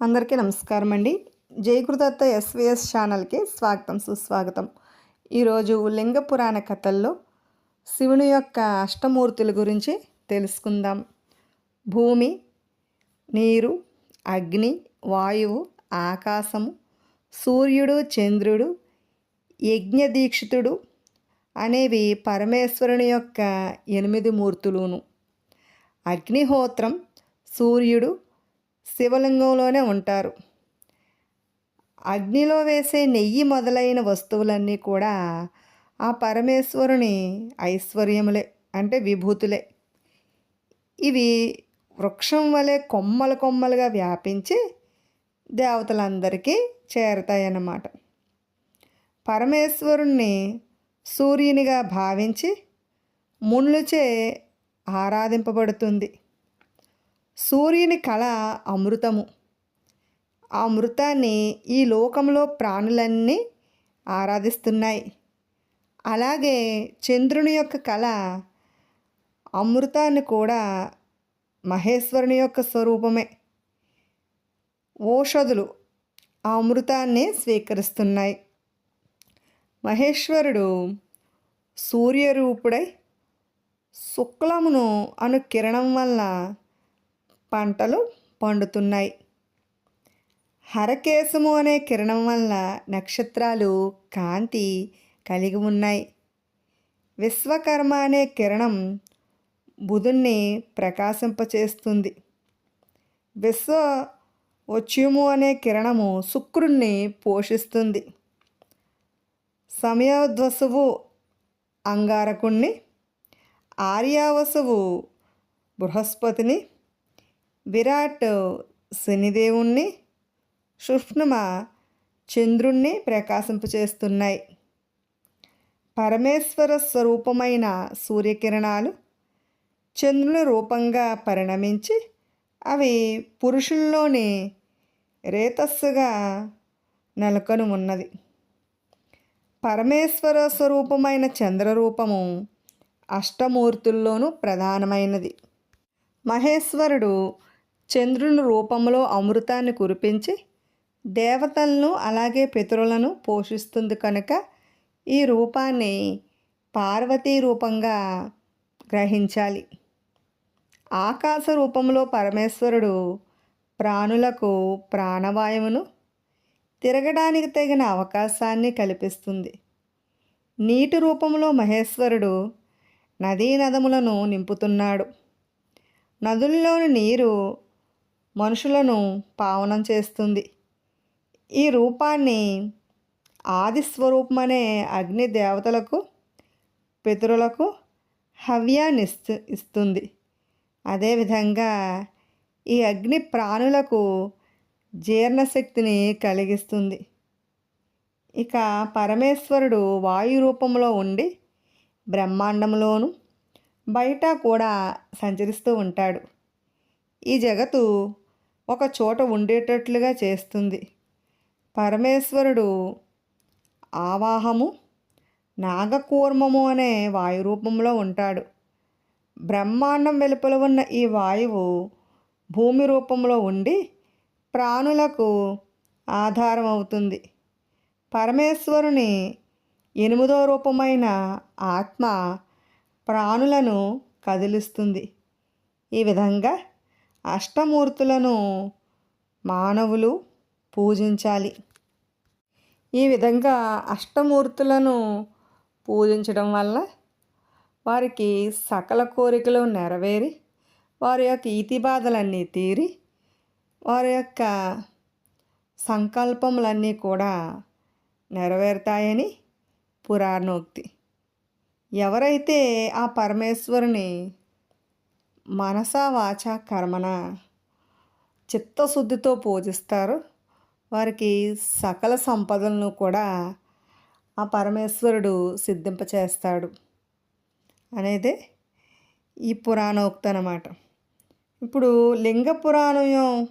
అందరికీ నమస్కారం అండి జయకృదత్త ఎస్విఎస్ ఛానల్కి స్వాగతం సుస్వాగతం. ఈరోజు లింగ పురాణ కథల్లో శివుని యొక్క అష్టమూర్తుల గురించి తెలుసుకుందాం. భూమి నీరు అగ్ని వాయువు ఆకాశము సూర్యుడు చంద్రుడు యజ్ఞదీక్షితుడు అనేవి పరమేశ్వరుని యొక్క ఎనిమిది మూర్తులును. అగ్నిహోత్రం సూర్యుడు శివలింగంలోనే ఉంటారు. అగ్నిలో వేసే నెయ్యి మొదలైన వస్తువులన్నీ కూడా ఆ పరమేశ్వరుని ఐశ్వర్యములే అంటే విభూతులే. ఇవి వృక్షం వలె కొమ్మలు కొమ్మలుగా వ్యాపించి దేవతలందరికీ చేరతాయన్నమాట. పరమేశ్వరుణ్ణి సూర్యునిగా భావించి ముళ్ళుచే ఆరాధింపబడుతుంది. సూర్యుని కళ అమృతము. ఆ అమృతాన్ని ఈ లోకంలో ప్రాణులన్నీ ఆరాధిస్తున్నాయి. అలాగే చంద్రుని యొక్క కళ అమృతాన్ని కూడా మహేశ్వరుని యొక్క స్వరూపమే. ఓషధులు ఆ అమృతాన్ని స్వీకరిస్తున్నాయి. మహేశ్వరుడు సూర్యరూపుడై శుక్లమును అను కిరణం వల్ల పంటలు పండుతున్నాయి. హరకేశము అనే కిరణం వల్ల నక్షత్రాలు కాంతి కలిగి ఉన్నాయి. విశ్వకర్మ అనే కిరణం బుధుణ్ణి ప్రకాశింపచేస్తుంది. విశ్వ వచ్చుము అనే కిరణము శుక్రుణ్ణి పోషిస్తుంది. సమయోధ్వసువు అంగారకుణ్ణి ఆర్యావసువు బృహస్పతిని విరాట్ శనిదేవుణ్ణి సుష్ణుమ చంద్రుణ్ణి ప్రకాశింపచేస్తున్నాయి. పరమేశ్వర స్వరూపమైన సూర్యకిరణాలు చంద్రుని రూపంగా పరిణమించి అవి పురుషుల్లోని రేతస్సుగా నెలకొని ఉన్నది. పరమేశ్వర స్వరూపమైన చంద్రరూపము అష్టమూర్తుల్లోనూ ప్రధానమైనది. మహేశ్వరుడు చంద్రుని రూపంలో అమృతాన్ని కురిపించి దేవతలను అలాగే పితరులను పోషిస్తుంది కనుక ఈ రూపాన్ని పార్వతీ రూపంగా గ్రహించాలి. ఆకాశ రూపంలో పరమేశ్వరుడు ప్రాణులకు ప్రాణవాయువును తిరగడానికి తగిన అవకాశాన్ని కల్పిస్తుంది. నీటి రూపంలో మహేశ్వరుడు నదీ నదములను నింపుతున్నాడు. నదుల్లోని నీరు మనుషులను పావనం చేస్తుంది. ఈ రూపాన్ని ఆదిస్వరూపమనే అగ్ని దేవతలకు పితరులకు హవ్యాన్ని ఇస్తు ఇస్తుంది. అదేవిధంగా ఈ అగ్ని ప్రాణులకు జీర్ణశక్తిని కలిగిస్తుంది. ఇక పరమేశ్వరుడు వాయు రూపంలో ఉండి బ్రహ్మాండంలోను బయట కూడా సంచరిస్తూ ఉంటాడు. ఈ జగత్తు ఒక చోట ఉండేటట్లుగా చేస్తుంది. పరమేశ్వరుడు ఆవాహము నాగకూర్మము అనే వాయు రూపంలో ఉంటాడు. బ్రహ్మాండం వెలుపల ఉన్న ఈ వాయువు భూమి రూపంలో ఉండి ప్రాణులకు ఆధారం అవుతుంది పరమేశ్వరుని ఎనిమిదో రూపమైన ఆత్మ ప్రాణులను కదిలిస్తుంది. ఈ విధంగా అష్టమూర్తులను మానవులు పూజించాలి. ఈ విధంగా అష్టమూర్తులను పూజించడం వల్ల వారికి సకల కోరికలు నెరవేరి వారి యొక్క ఈతి బాధలన్నీ తీరి వారి యొక్క సంకల్పములన్నీ కూడా నెరవేరుతాయని పురాణోక్తి. ఎవరైతే ఆ పరమేశ్వరుని మనసా వాచ కర్మణ చిత్తశుద్ధితో పూజిస్తారు. వారికి సకల సంపదలను కూడా ఆ పరమేశ్వరుడు సిద్ధింపచేస్తాడు అనేది ఈ పురాణోక్తి అనమాట ఇప్పుడు లింగ పురాణం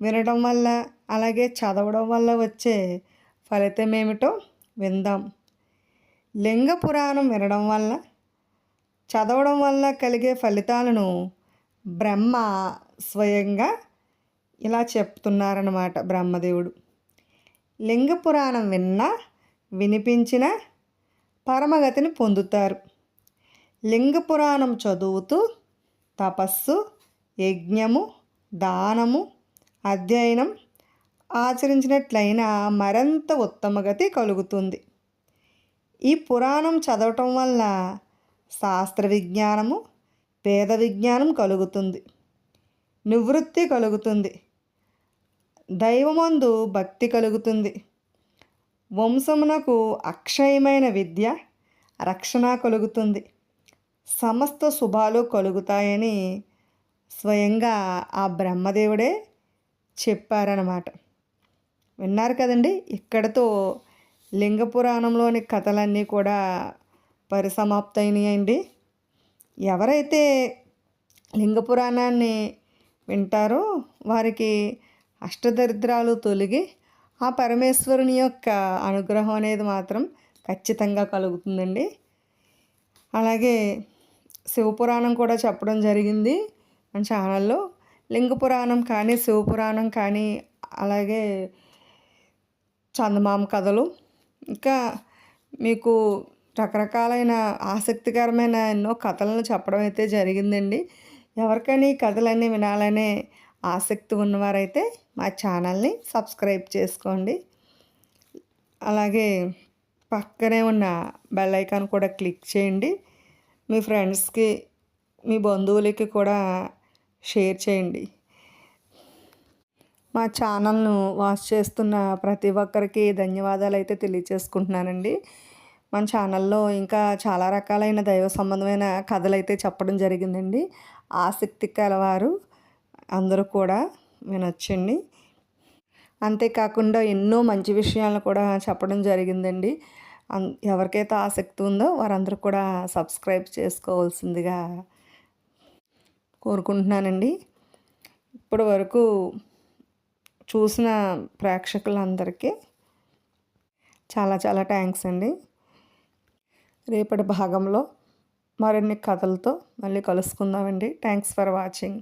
వినడం వల్ల అలాగే చదవడం వల్ల వచ్చే ఫలితం ఏమిటో విందాం. లింగ పురాణం వినడం వల్ల చదవడం వల్ల కలిగే ఫలితాలను బ్రహ్మ స్వయంగా ఇలా చెప్తున్నారన్నమాట బ్రహ్మదేవుడు. లింగ పురాణం విన్నా వినిపించిన పరమగతిని పొందుతారు. లింగ పురాణం చదువుతూ తపస్సు యజ్ఞము దానము అధ్యయనం ఆచరించినట్లయినా మరింత ఉత్తమగతి కలుగుతుంది. ఈ పురాణం చదవటం వల్ల శాస్త్ర విజ్ఞానము పేద విజ్ఞానం కలుగుతుంది. నివృత్తి కలుగుతుంది. దైవమందు భక్తి కలుగుతుంది. వంశమునకు అక్షయమైన విద్య రక్షణ కలుగుతుంది. సమస్త శుభాలు కలుగుతాయని స్వయంగా ఆ బ్రహ్మదేవుడే చెప్పారనమాట విన్నారు కదండి ఇక్కడతో లింగ పురాణంలోని కథలన్నీ కూడా పరిసమాప్తయినాయండి ఎవరైతే లింగ పురాణాన్ని వింటారో వారికి అష్టదరిద్రాలు తొలగి ఆ పరమేశ్వరుని యొక్క అనుగ్రహం అనేది మాత్రం ఖచ్చితంగా కలుగుతుందండి. అలాగే శివపురాణం కూడా చెప్పడం జరిగింది మన ఛానల్లో. లింగ పురాణం కానీ శివపురాణం కానీ అలాగే చందమామ కథలు. ఇంకా మీకు రకరకాలైన ఆసక్తికరమైన ఎన్నో కథలను చెప్పడం అయితే జరిగిందండి. ఎవరికైనా ఈ కథలన్నీ వినాలనే ఆసక్తి ఉన్నవారైతే మా ఛానల్ని సబ్స్క్రైబ్ చేసుకోండి. అలాగే పక్కనే ఉన్న బెల్ ఐకాన్ కూడా క్లిక్ చేయండి. మీ ఫ్రెండ్స్కి మీ బంధువులకి కూడా షేర్ చేయండి. మా ఛానల్ను వాచ్ చేస్తున్న ప్రతి ఒక్కరికి ధన్యవాదాలు అయితే తెలియచేసుకుంటున్నానండి మన ఛానల్లో ఇంకా చాలా రకాలైన దైవ సంబంధమైన కథలు అయితే చెప్పడం జరిగిందండి. ఆసక్తి కలవారు అందరూ కూడా వినొచ్చండి. అంతేకాకుండా ఎన్నో మంచి విషయాలను కూడా చెప్పడం జరిగిందండి. ఎవరికైతే ఆసక్తి ఉందో వారందరూ కూడా సబ్స్క్రైబ్ చేసుకోవాల్సిందిగా కోరుకుంటున్నానండి. ఇప్పటి వరకు చూసిన ప్రేక్షకులందరికీ చాలా చాలా థ్యాంక్స్ అండి. రేపటి భాగంలో మరిన్ని కథలతో మళ్ళీ కలుసుకుందామండి. Thanks for watching